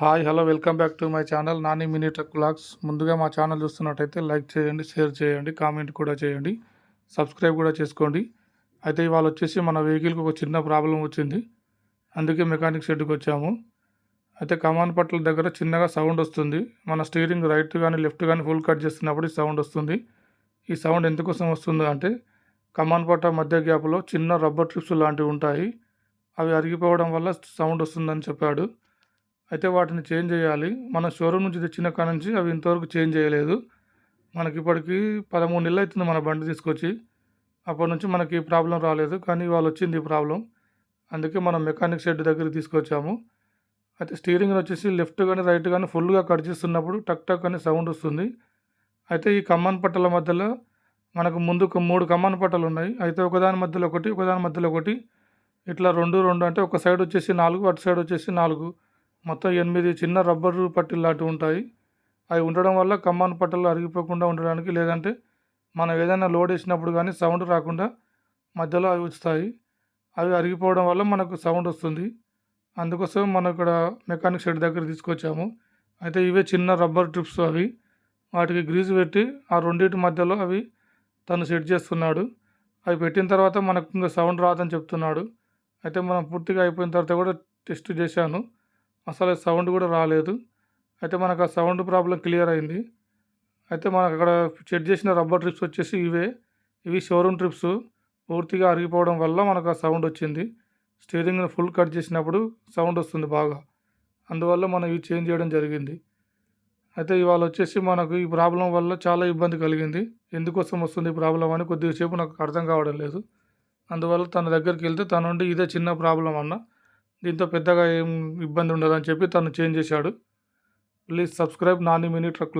Hi hello welcome back to my channel Nani mini tech blogs ముందుగా మా channel చూస్తున్నట్టయితే like చేయండి share చేయండి కామెంట్ కూడా చేయండి సబ్స్క్రైబ్ కూడా చేసుకోండి. అయితే ఇవాళ వచ్చేసి మన వెహికల్కి ఒక చిన్న ప్రాబ్లం వచ్చింది. అందుకే మెకానిక్ షెడ్కి వచ్చాము. అయితే కమాన్ పట్ల దగ్గర చిన్నగా సౌండ్ వస్తుంది. మన స్టీరింగ్ రైట్ కానీ లెఫ్ట్ కానీ ఫుల్ కట్ చేస్తున్నప్పుడు ఈ సౌండ్ వస్తుంది. ఈ సౌండ్ ఎందుకోసం వస్తుంది అంటే కమాన్ పట్ట మధ్య గ్యాప్లో చిన్న రబ్బర్ ట్రిప్స్ లాంటివి ఉంటాయి. అవి అరిగిపోవడం వల్ల సౌండ్ వస్తుందని చెప్పాడు. అయితే వాటిని చేంజ్ చేయాలి. మన షోరూమ్ నుంచి తెచ్చిన కాడ నుంచి అవి ఇంతవరకు చేంజ్ చేయలేదు. మనకి ఇప్పటికీ పదమూడు నెలలు అవుతుంది మన బండి తీసుకొచ్చి. అప్పటి నుంచి మనకి ఈ ప్రాబ్లం రాలేదు. కానీ వాళ్ళు వచ్చింది ఈ ప్రాబ్లం. అందుకే మనం మెకానిక్ షెడ్ దగ్గరికి తీసుకొచ్చాము. అయితే స్టీరింగ్ వచ్చేసి లెఫ్ట్ కానీ రైట్ కానీ ఫుల్గా కట్ చేస్తున్నప్పుడు టక్ టక్ అని సౌండ్ వస్తుంది. అయితే ఈ కమ్మన్ పట్టల మధ్యలో మనకు ముందు ఒక మూడు కమ్మన్ పట్టలు ఉన్నాయి. అయితే ఒకదాని మధ్యలో ఒకటి ఒకదాని మధ్యలో ఒకటి. ఇట్లా రెండు రెండు అంటే ఒక సైడ్ వచ్చేసి నాలుగు అటు సైడ్ వచ్చేసి నాలుగు. మొత్తం ఎనిమిది చిన్న రబ్బరు పట్టీలు లాంటివి ఉంటాయి. అవి ఉండడం వల్ల కమ్మాన్ పట్టలు అరిగిపోకుండా ఉండడానికి లేదంటే మనం ఏదైనా లోడ్ వేసినప్పుడు కానీ సౌండ్ రాకుండా మధ్యలో అవి వస్తాయి అవి అరిగిపోవడం వల్ల మనకు సౌండ్ వస్తుంది. అందుకోసం మనం ఇక్కడ మెకానిక్ షెడ్ దగ్గర తీసుకొచ్చాము. అయితే ఇవే చిన్న రబ్బర్ ట్రిప్స్ అవి. వాటికి గ్రీజు పెట్టి ఆ రెండింటి మధ్యలో అవి తను సెట్ చేస్తున్నాడు. అవి పెట్టిన తర్వాత మనకు ఇంకా సౌండ్ రాదని చెప్తున్నాడు. అయితే మనం పూర్తిగా అయిపోయిన తర్వాత కూడా టెస్ట్ చేశాను. అసలు సౌండ్ కూడా రాలేదు. అయితే మనకు ఆ సౌండ్ ప్రాబ్లం క్లియర్ అయింది. అయితే మనకు అక్కడ చెక్ చేసిన రబ్బర్ ట్రిప్స్ వచ్చేసి ఇవే. ఇవి షోరూమ్ ట్రిప్స్. పూర్తిగా అరిగిపోవడం వల్ల మనకు ఆ సౌండ్ వచ్చింది. స్టీరింగ్ ఫుల్ కట్ చేసినప్పుడు సౌండ్ వస్తుంది బాగా. అందువల్ల మనం ఇవి చేంజ్ చేయడం జరిగింది. అయితే ఇవాళ వచ్చేసి మనకు ఈ ప్రాబ్లం వల్ల చాలా ఇబ్బంది కలిగింది. ఎందుకోసం వస్తుంది ఈ ప్రాబ్లం అని కొద్దిసేపు నాకు అర్థం కావడం లేదు. అందువల్ల తన దగ్గరికి వెళ్తే తన నుండి ఇదే చిన్న ప్రాబ్లం అన్న. దీంతో పెద్దగా ఏం ఇబ్బంది ఉండదని చెప్పి తను చేంజ్ చేశాడు. Please subscribe Nani mini truck